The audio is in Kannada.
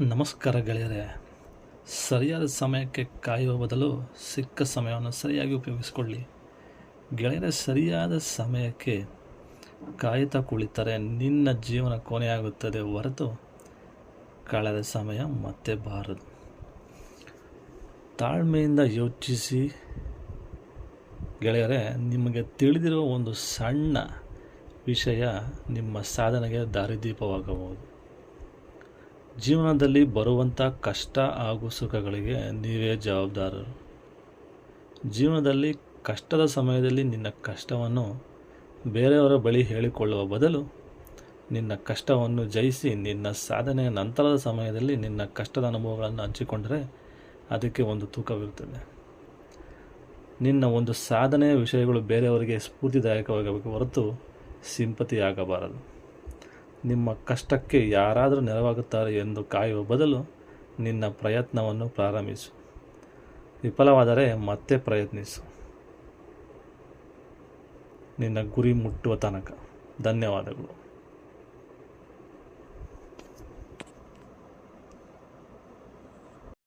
ನಮಸ್ಕಾರ ಗೆಳೆಯರೇ. ಸರಿಯಾದ ಸಮಯಕ್ಕೆ ಕಾಯುವ ಬದಲು ಸಿಕ್ಕ ಸಮಯವನ್ನು ಸರಿಯಾಗಿ ಉಪಯೋಗಿಸಿಕೊಳ್ಳಿ. ಗೆಳೆಯರೇ, ಸರಿಯಾದ ಸಮಯಕ್ಕೆ ಕಾಯುತ್ತಾ ಕುಳಿತರೆ ನಿನ್ನ ಜೀವನ ಕೊನೆಯಾಗುತ್ತದೆ ಹೊರತು ಕಳೆದ ಸಮಯ ಮತ್ತೆ ಬಾರದು. ತಾಳ್ಮೆಯಿಂದ ಯೋಚಿಸಿ. ಗೆಳೆಯರೇ, ನಿಮಗೆ ತಿಳಿದಿರುವ ಒಂದು ಸಣ್ಣ ವಿಷಯ ನಿಮ್ಮ ಸಾಧನೆಗೆ ದಾರಿದೀಪವಾಗಬಹುದು. ಜೀವನದಲ್ಲಿ ಬರುವಂಥ ಕಷ್ಟ ಹಾಗೂ ಸುಖಗಳಿಗೆ ನೀವೇ ಜವಾಬ್ದಾರರು. ಜೀವನದಲ್ಲಿ ಕಷ್ಟದ ಸಮಯದಲ್ಲಿ ನಿನ್ನ ಕಷ್ಟವನ್ನು ಬೇರೆಯವರ ಬಳಿ ಹೇಳಿಕೊಳ್ಳುವ ಬದಲು ನಿನ್ನ ಕಷ್ಟವನ್ನು ಜಯಿಸಿ ನಿನ್ನ ಸಾಧನೆಯ ನಂತರದ ಸಮಯದಲ್ಲಿ ನಿನ್ನ ಕಷ್ಟದ ಅನುಭವಗಳನ್ನು ಹಂಚಿಕೊಂಡರೆ ಅದಕ್ಕೆ ಒಂದು ತೂಕವಿರುತ್ತದೆ. ನಿನ್ನ ಒಂದು ಸಾಧನೆಯ ವಿಷಯಗಳು ಬೇರೆಯವರಿಗೆ ಸ್ಫೂರ್ತಿದಾಯಕವಾಗಬೇಕು ಹೊರತು ಸಿಂಪತಿಯಾಗಬಾರದು. ನಿಮ್ಮ ಕಷ್ಟಕ್ಕೆ ಯಾರಾದರೂ ನೆರವಾಗುತ್ತಾರೆ ಎಂದು ಕಾಯುವ ಬದಲು ನಿನ್ನ ಪ್ರಯತ್ನವನ್ನು ಪ್ರಾರಂಭಿಸು. ವಿಫಲವಾದರೆ ಮತ್ತೆ ಪ್ರಯತ್ನಿಸು. ನಿನ್ನ ಗುರಿ ಮುಟ್ಟುವ ತನಕ. ಧನ್ಯವಾದಗಳು.